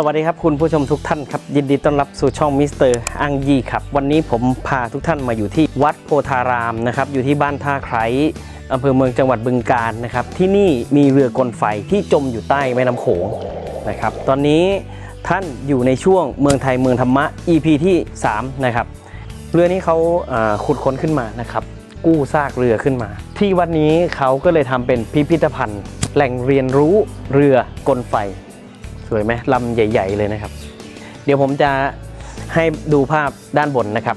สวัสดีครับคุณผู้ชมทุกท่านครับ ยินดีต้อนรับสู่ช่องมิสเตอร์อังยีครับ วันนี้ผมพาทุกท่านมาอยู่ที่วัดโพธารามนะครับ อยู่ที่บ้านท่าไคร้อำเภอเมืองจังหวัดบึงกาฬนะครับ ที่นี่มีเรือกลไฟที่จมอยู่ใต้แม่น้ำโขงนะครับ ตอนนี้ท่านอยู่ในช่วงเมืองไทยเมืองธรรมะ EP ที่ 3 นะครับ เรือนี้เขาอ่าขุดค้นขึ้นมานะครับ กู้ซากเรือขึ้นมา ที่วัดนี้เขาก็เลยทำเป็นพิพิธภัณฑ์ แหล่งเรียนรู้เรือกลไฟ สวยไหมลำใหญ่ ๆ เลยนะครับ เดี๋ยวผมจะให้ดูภาพด้านบนนะครับ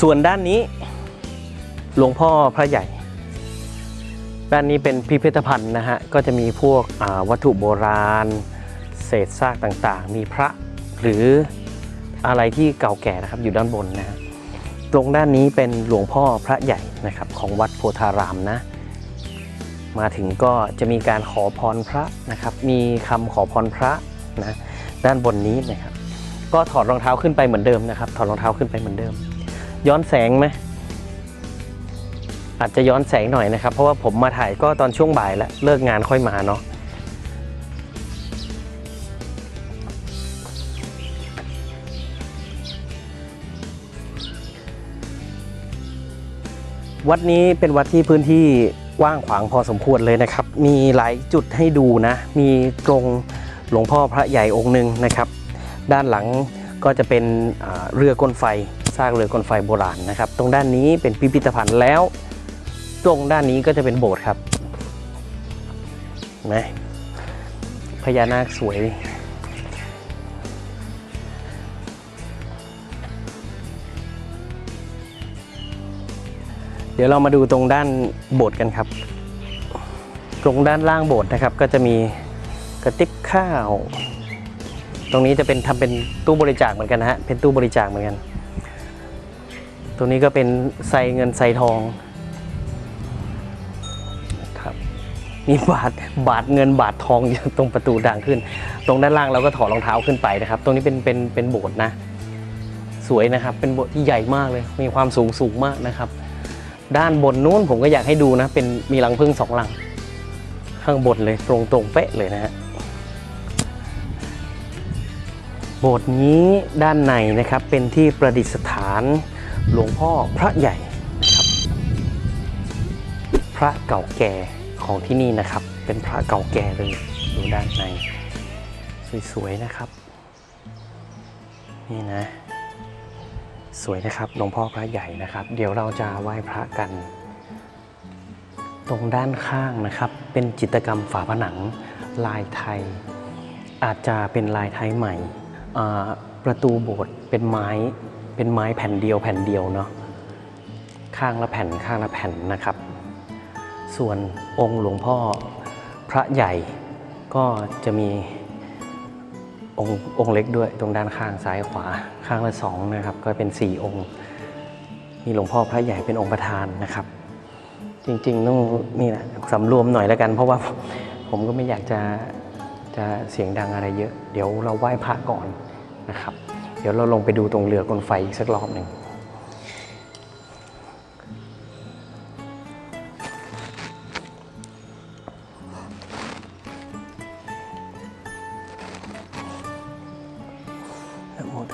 ส่วนด้านนี้หลวงพ่อพระใหญ่ ด้านนี้เป็นพิพิธภัณฑ์นะฮะ ก็จะมีพวกวัตถุโบราณ เศษซากต่างๆ มีพระหรืออะไรที่เก่าแก่นะครับอยู่ด้านบนนะฮะตรงด้านนี้เป็นหลวงพ่อพระใหญ่นะครับของวัดโพธารามนะ มาถึงก็จะมีการขอพรพระนะครับ มีคำขอพรพระนะ ด้านบนนี้นะครับ ก็ถอดรองเท้าขึ้นไปเหมือนเดิมนะครับ ถอดรองเท้าขึ้นไปเหมือนเดิม ย้อนแสงไหมอาจจะย้อนแสงหน่อยนะครับ เพราะว่าผมมาถ่ายก็ตอนช่วงบ่ายแล้วเลิกงานค่อยมาเนาะวัดนี้เป็นวัดที่พื้นที่กว้างขวางพอสมควรเลยนะครับ มีหลายจุดให้ดูนะ มีตรงหลวงพ่อพระใหญ่องค์หนึ่งนะครับ ด้านหลังก็จะเป็นเรือกลไฟ ซากเรือกลไฟโบราณนะครับ ตรงด้านนี้เป็นพิพิธภัณฑ์แล้ว ตรงด้านนี้ก็จะเป็นโบสถ์ครับนไหมพญานาคสวย เดี๋ยวเรามาดูตรงด้านโบสถ์กันครับ ตรงด้านล่างโบสถ์นะครับ ก็จะมีกระติบข้าว ตรงนี้จะเป็นทำเป็นตู้บริจาคเหมือนกันนะฮะ เป็นตู้บริจาคเหมือนกัน ตรงนี้ก็เป็นใส่เงินใส่ทองครับมีบาทบาทเงินบาททองอยู่ตรงประตูดังขึ้น ตรงด้านล่างเราก็ถอดรองเท้าขึ้นไปนะครับ ตรงนี้เป็นเป็นเป็นโบสถ์นะ สวยนะครับ เป็นโบสถ์ที่ใหญ่มากเลย มีความสูงสูงมากนะครับ ด้านบนนู้นผมก็อยากให้ดูนะ เป็นมีรังผึ้งสองรัง ข้างบนเลยตรงตรงเป๊ะเลยนะฮะโบสถ์นี้ด้านในนะครับเป็นที่ประดิษฐาน หลวงพ่อพระใหญ่นะครับ พระเก่าแก่ของที่นี่นะครับ เป็นพระเก่าแก่เลยดูด้านใน สวยๆนะครับ นี่นะ สวยนะครับหลวงพ่อพระใหญ่นะครับ เดี๋ยวเราจะไหว้พระกัน ตรงด้านข้างนะครับ เป็นจิตรกรรมฝาผนังลายไทย อาจจะเป็นลายไทยใหม่ ประตูโบสถ์เป็นไม้ เป็นไม้แผ่นเดียวแผ่นเดียวเนาะข้างละแผ่นข้างละแผ่นนะครับ ส่วนองค์หลวงพ่อพระใหญ่ก็จะมีองค์องค์เล็กด้วยตรงด้านข้างซ้ายขวาข้างละสองนะครับ ก็เป็นสี่องค์ มีหลวงพ่อพระใหญ่เป็นองค์ประธานนะครับ จริงๆต้องนี่แหละสำรวมหน่อยแล้วกัน เพราะว่าผมก็ไม่อยากจะจะเสียงดังอะไรเยอะ เดี๋ยวเราไหว้พระก่อนนะครับ เดี๋ยวเราลงไปดูตรงเรือกลไฟอีกสักรอบหนึ่ง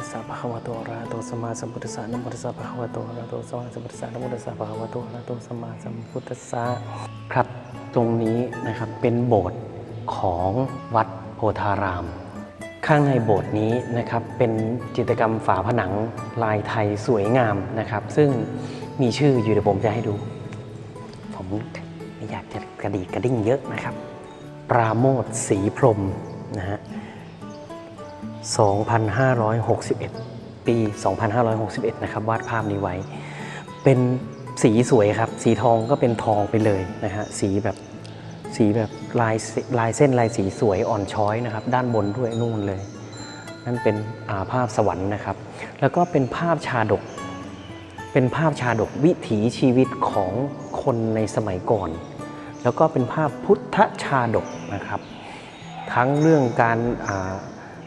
สสะภะคะวะโตอะระหะโตสัมมาสัมพุทธัสสะนะโมตัสสะภะคะวะโตอะระหะโตสัมมาสัมพุทธัสสะนะโมตัสสะภะคะวะโตอะระหะโตสัมมาสัมพุทธัสสะครับ ตรงนี้นะครับเป็นโบสถ์ของวัดโพธาราม ข้างในโบสถ์นี้นะครับเป็นจิตรกรรมฝาผนังลายไทยสวยงามนะครับ ซึ่งมีชื่ออยู่เดี๋ยวผมจะให้ดู ผมไม่อยากจะกระดีกกระดิ่งเยอะนะครับ ปราโมทสีพรมนะฮะ 2561 ปี 2561 นะครับ วาดภาพนี้ไว้ เป็นสีสวยครับ สีทองก็เป็นทองไปเลยนะฮะ สีแบบ สีแบบลายลายเส้นลายสีสวยอ่อนช้อยนะครับ ด้านบนด้วยนู่นเลย นั่นเป็นาภาพสวรรค์นะครับ แล้วก็เป็นภาพชาดก เป็นภาพชาดกวิถีชีวิตของคนในสมัยก่อน แล้วก็เป็นภาพพุทธชาดกนะครับ ทั้งเรื่องการา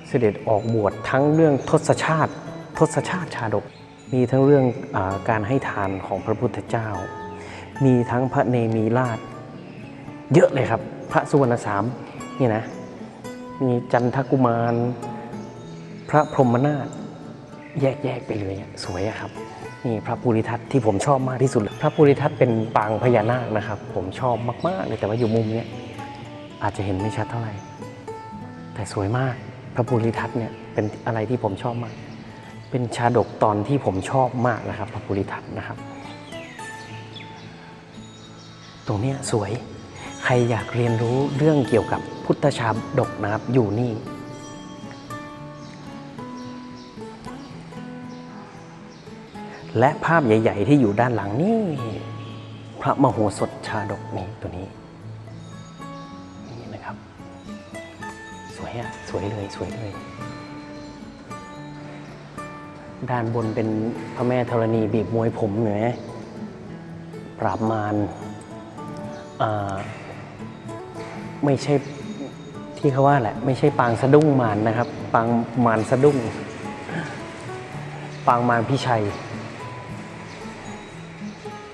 เสด็จออกบวชทั้งเรื่องทศชาติ ทศชาติชาดก มีทั้งเรื่องอาการให้ทานของพระพุทธเจ้า มีทั้งพระเนมีราช เยอะเลยครับ พระสุวรรณสามนี่นะ มีจันทกุมาร พระพรหมนาถแยกๆไปเลยสวยครับ นี่พระภูริทัตที่ผมชอบมากที่สุด พระภูริทัตเป็นปางพญานาคนะครับ ผมชอบมากๆเลยแต่ว่าอยู่มุมเนี้ยอาจจะเห็นไม่ชัดเท่าไหร่ แต่สวยมากพระภูริทัตเนี่ยเป็นอะไรที่ผมชอบมาก เป็นชาดกตอนที่ผมชอบมากนะครับ พระภูริทัตนะครับ ตรงเนี้ยสวย ใครอยากเรียนรู้เรื่องเกี่ยวกับพุทธชาดกนะครับอยู่นี่ และภาพใหญ่ ๆ ที่อยู่ด้านหลังนี่ พระมโหสถชาดกนี่ตัวนี้นี่นะครับ สวยอะสวยเลยสวยเลยด้านบนเป็นพระแม่ธรณีบีบมวยผมเหนือปราบมารอ่า ไม่ใช่ที่เขาว่าแหละ ไม่ใช่ปางสะดุ้งมารนะครับ ปางมารสะดุ้ง ปางมารพิชัย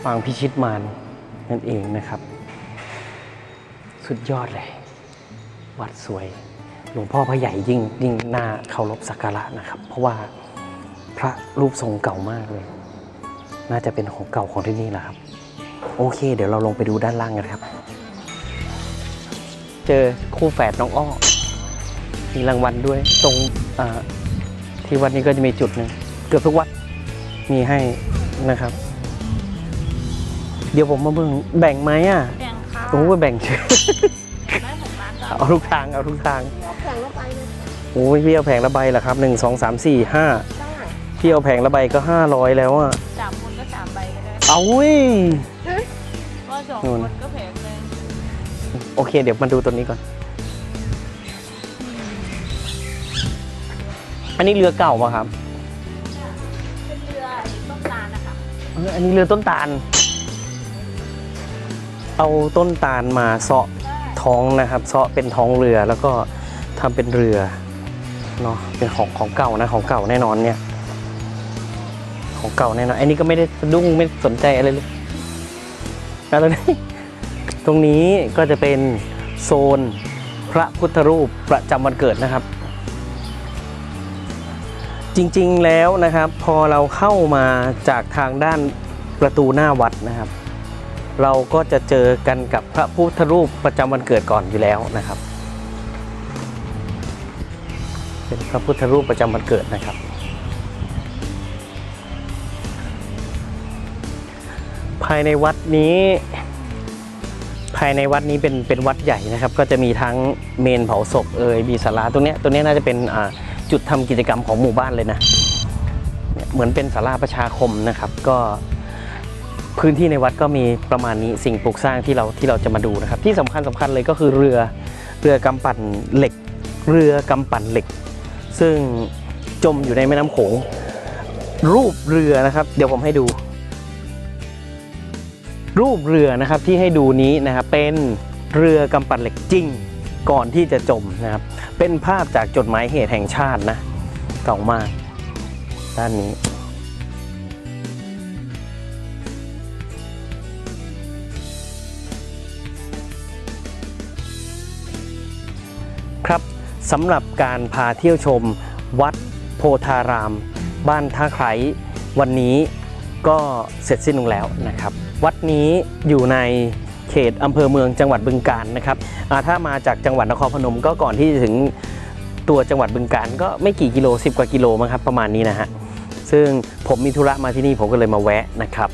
ปางพิชิตมารนั่นเองนะครับ สุดยอดเลย วัดสวย หลวงพ่อพระใหญ่ยิ่งยิ่งน่าเคารพสักการะนะครับ เพราะว่าพระรูปทรงเก่ามากเลย น่าจะเป็นของเก่าของที่นี่แหละครับ โอเค เดี๋ยวเราลงไปดูด้านล่างกันครับ เจอคู่แฝดน้องอ้อมีรางวัลด้วย ตรงอ่าที่วัดนี้ก็จะมีจุดหนึ่งเกือบทุกวัดมีให้นะครับ เดี๋ยวผมมาเบิ่งแบ่งไหมอะแบ่งค่ะโอ้ยแบ่งเชื่อได้หกล้านดอกเอาทุกทางเอาทุกทางแข่งก็ไปเลยโอ้ยพี่เอาแผงละใบเหรอครับหนึ่งสองสามสี่ห้าได้พี่เอาแผงละใบก็ห้าร้อยแล้วอะสามคนก็สามใบก็ได้เอาเว้ยก็สองนู่คนนก็แผงเลย โอเค เดี๋ยวมาดูตัวนี้ก่อน อันนี้เรือเก่าป่ะครับเป็นเรือต้มตาลนะคะเอออันนี้เรือต้นตาล เอาต้นตาลมาเซาะท้องนะครับ เซาะเป็นท้องเรือแล้วก็ทำเป็นเรือเนาะเป็นของของเก่านะของเก่าแน่นอนเนี่ย ของเก่าแน่นอนอันนี้ก็ไม่ได้สะดุ้งไม่สนใจอะไรเลยแล้วตรงนี้ ตรงนี้ก็จะเป็นโซนพระพุทธรูปประจำวันเกิดนะครับ จริงๆแล้วนะครับ พอเราเข้ามาจากทางด้านประตูหน้าวัดนะครับ เราก็จะเจอกันกับพระพุทธรูปประจำวันเกิดก่อนอยู่แล้วนะครับ เป็นพระพุทธรูปประจำวันเกิดนะครับ ภายในวัดนี้ายในวัดนี้เป็นเป็นวัดใหญ่นะครับ ก็จะมีทั้งเมนเผาศพเอ่ยมีศาลาตรงเนี้ยตรงเนี้ยน่าจะเป็นจุดทำกิจกรรมของหมู่บ้านเลยนะเหมือนเป็นศาลาประชาคมนะครับ ก็พื้นที่ในวัดก็มีประมาณนี้สิ่งปลูกสร้างที่เราที่เราจะมาดูนะครับ ที่สำคัญสำคัญเลยก็คือเรือเรือกำปั่นเหล็ก เรือกำปั่นเหล็ก ซึ่งจมอยู่ในแม่น้ำโขงรูปเรือนะครับ เดี๋ยวผมให้ดู รูปเรือนะครับที่ให้ดูนี้นะครับเป็นเรือกำปั่นเหล็กจริงก่อนที่จะจมนะครับ เป็นภาพจากจดหมายเหตุแห่งชาตินะเก่ามาก ด้านนี้ ครับสำหรับการพาเที่ยวชมวัดโพธาราม บ้านท่าไคร้วันนี้ก็เสร็จสิ้นลงแล้วนะครับ วัดนี้อยู่ในเขตอำเภอเมืองจังหวัดบึงกาฬนะครับถ้ามาจากจังหวัดนครพนมก็ก่อนที่จะถึงตัวจังหวัดบึงกาฬก็ไม่กี่กิโล 10 กว่ากิโลมั้งครับประมาณนี้นะฮะซึ่งผมมีธุระมาที่นี่ผมก็เลยมาแวะนะครับ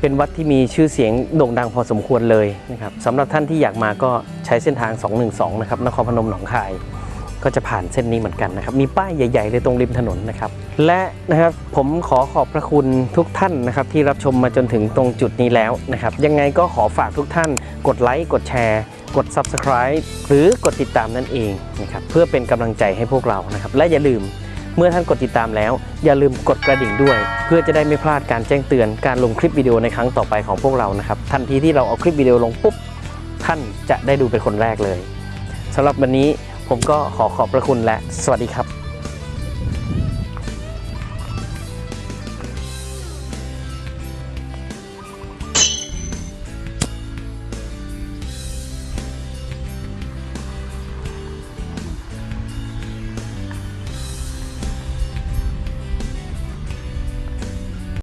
เป็นวัดที่มีชื่อเสียงโด่งดังพอสมควรเลยนะครับสำหรับท่านที่อยากมาก็ใช้เส้นทาง 212 นะครับนครพนมหนองคาย ก็จะผ่านเส้นนี้เหมือนกันนะครับ มีป้ายใหญ่ ๆ เลยตรงริมถนนนะครับ และนะครับผมขอขอบพระคุณทุกท่านนะครับที่รับชมมาจนถึงตรงจุดนี้แล้วนะครับ ยังไงก็ขอฝากทุกท่าน กดไลค์กดแชร์ กด Subscribe หรือกดติดตามนั่นเองนะครับเพื่อเป็นกำลังใจให้พวกเรานะครับ และอย่าลืมเมื่อท่านกดติดตามแล้ว อย่าลืมกดกระดิ่งด้วย เพื่อจะได้ไม่พลาดการแจ้งเตือนการลงคลิปวิดีโอในครั้งต่อไปของพวกเรานะครับทันทีที่เราเอาคลิปวิดีโอลงปุ๊บท่านจะได้ดูเป็นคนแรกเลยสำหรับวันนี้ผมก็ขอขอบพระคุณและสวัสดีครับ